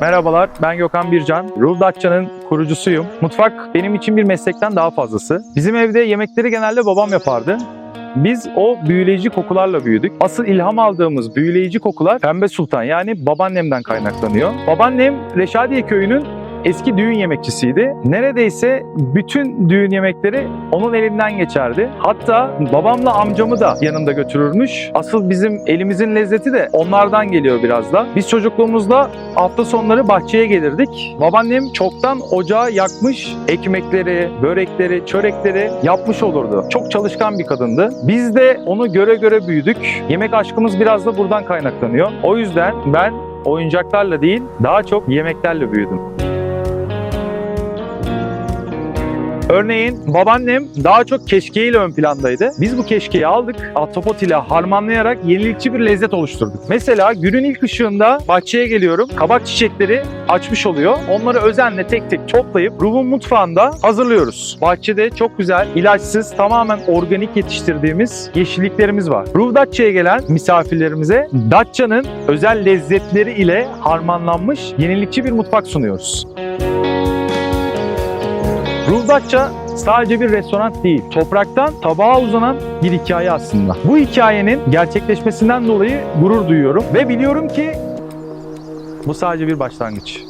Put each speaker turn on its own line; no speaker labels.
Merhabalar, ben Gökhan Bircan. Ruh Datça'nın kurucusuyum. Mutfak benim için bir meslekten daha fazlası. Bizim evde yemekleri genelde babam yapardı. Biz o büyüleyici kokularla büyüdük. Asıl ilham aldığımız büyüleyici kokular Pembe Sultan yani babaannemden kaynaklanıyor. Babaannem Reşadiye köyünün eski düğün yemekçisiydi. Neredeyse bütün düğün yemekleri onun elinden geçerdi. Hatta babamla amcamı da yanında götürürmüş. Asıl bizim elimizin lezzeti de onlardan geliyor biraz da. Biz çocukluğumuzda hafta sonları bahçeye gelirdik. Babaannem çoktan ocağı yakmış ekmekleri, börekleri, çörekleri yapmış olurdu. Çok çalışkan bir kadındı. Biz de onu göre göre büyüdük. Yemek aşkımız biraz da buradan kaynaklanıyor. O yüzden ben oyuncaklarla değil daha çok yemeklerle büyüdüm. Örneğin babaannem daha çok keşkeğiyle ön plandaydı. Biz bu keşkeği aldık, ahtapot ile harmanlayarak yenilikçi bir lezzet oluşturduk. Mesela günün ilk ışığında bahçeye geliyorum, kabak çiçekleri açmış oluyor. Onları özenle tek tek toplayıp Ruh'un mutfağında hazırlıyoruz. Bahçede çok güzel, ilaçsız, tamamen organik yetiştirdiğimiz yeşilliklerimiz var. Ruh Datça'ya gelen misafirlerimize Datça'nın özel lezzetleri ile harmanlanmış yenilikçi bir mutfak sunuyoruz. Ruhdatça sadece bir restoran değil, topraktan tabağa uzanan bir hikaye aslında. Bu hikayenin gerçekleşmesinden dolayı gurur duyuyorum ve biliyorum ki bu sadece bir başlangıç.